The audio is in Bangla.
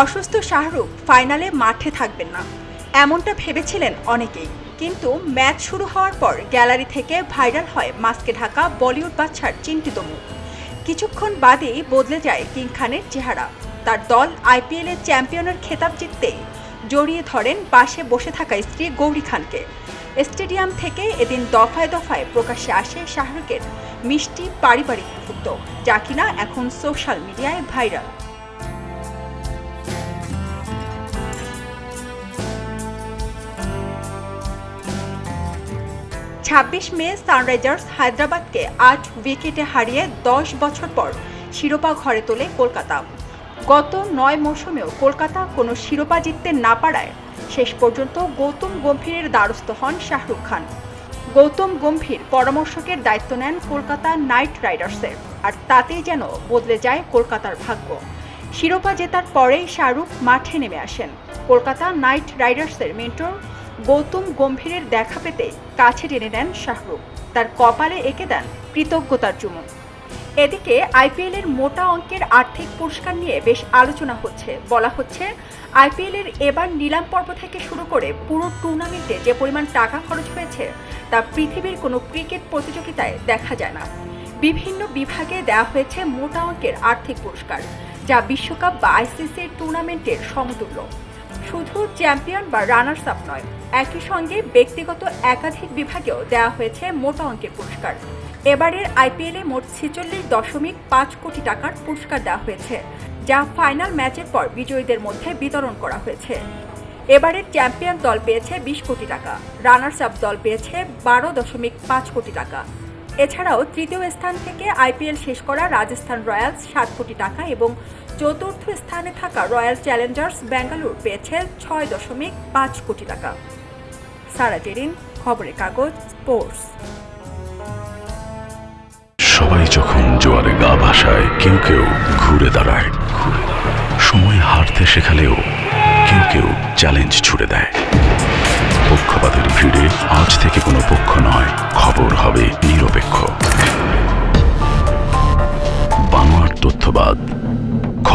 অসুস্থ শাহরুখ ফাইনালে মাঠে থাকবেন না। এমনটা ভেবেছিলেন অনেকেই। কিন্তু ম্যাচ শুরু হওয়ার পর গ্যালারি থেকে ভাইরাল হয় মাস্কে ঢাকা বলিউড বাচ্চার চিন্তিত মুখ। কিছুক্ষণ বাদেই বদলে যায় কিং খানের চেহারা। তার দল আইপিএলের চ্যাম্পিয়নের খেতাব জিততে জড়িয়ে ধরেন পাশে বসে থাকা স্ত্রী গৌরী খানকে। স্টেডিয়াম থেকে এদিন দফায় দফায় প্রকাশ্যে আসে শাহরুখের মিষ্টি পারিবারিক মুহূর্ত, যা কিনা এখন সোশ্যাল মিডিয়ায় ভাইরাল। ছাব্বিশ মে সানরাইজার্স হায়দ্রাবাদকে আট উইকেটে হারিয়ে দশ বছর পর শিরোপা ঘরে তোলে কলকাতা। গত নয় মৌসুমেও কলকাতা কোনো শিরোপা জিততে না পারায় শেষ পর্যন্ত গৌতম গম্ভীরের দ্বারস্থ হন শাহরুখ খান। গৌতম গম্ভীর পরামর্শকের দায়িত্ব নেন কলকাতা নাইট রাইডার্সের, আর তাতেই যেন বদলে যায় কলকাতার ভাগ্য। শিরোপা জেতার পরেই শাহরুখ মাঠে নেমে আসেন। কলকাতা নাইট রাইডার্সের মেন্টর গৌতম গম্ভীরের দেখা পেতে কাছে টেনে নেন শাহরুখ। তার কপালে এঁকে দেন কৃতজ্ঞতার চুমুক এদিকে আইপিএলের মোটা অঙ্কের আর্থিক পুরস্কার নিয়ে বেশ আলোচনা হচ্ছে। বলা হচ্ছে, আইপিএলের এবার নিলাম পর্ব থেকে শুরু করে পুরো টুর্নামেন্টে যে পরিমাণ টাকা খরচ হয়েছে, তা পৃথিবীর কোনো ক্রিকেট প্রতিযোগিতায় দেখা যায় না। বিভিন্ন বিভাগে দেওয়া হয়েছে মোটা অঙ্কের আর্থিক পুরস্কার, যা বিশ্বকাপ বা আইসিসির টুর্নামেন্টের সমতুল্য। শুধু চ্যাম্পিয়ন বা রানার্স আপ নয়, একই সঙ্গে ব্যক্তিগত একাধিক বিভাগেও দেওয়া হয়েছে মোটা অঙ্কের পুরস্কার। এবারের আইপিএলে মোট ছেচল্লিশ দশমিক পাঁচ কোটি টাকার পুরস্কার দেওয়া হয়েছে, যা ফাইনাল ম্যাচের পর বিজয়ীদের মধ্যে বিতরণ করা হয়েছে। এবারের চ্যাম্পিয়ন দল পেয়েছে বিশ কোটি টাকা রানার্স আপ দল পেয়েছে বারো দশমিক পাঁচ কোটি টাকা। এছাড়াও তৃতীয় স্থান থেকে আইপিএল শেষ করা রাজস্থান রয়্যালস সাত কোটি টাকা এবং চতুর্থ স্থানে থাকা রয়্যাল চ্যালেঞ্জার্স ব্যাঙ্গালোর পেয়েছে ছয় দশমিক পাঁচ কোটি টাকা। সারা জেরিন খবরের কাগজ, স্পোর্টস। সবাই যখন জোয়ারে গা ভাসায়, কেউ কেউ ঘুরে দাঁড়ায়। সময় হারতে শেখালেও কেউ কেউ চ্যালেঞ্জ ছুড়ে দেয়।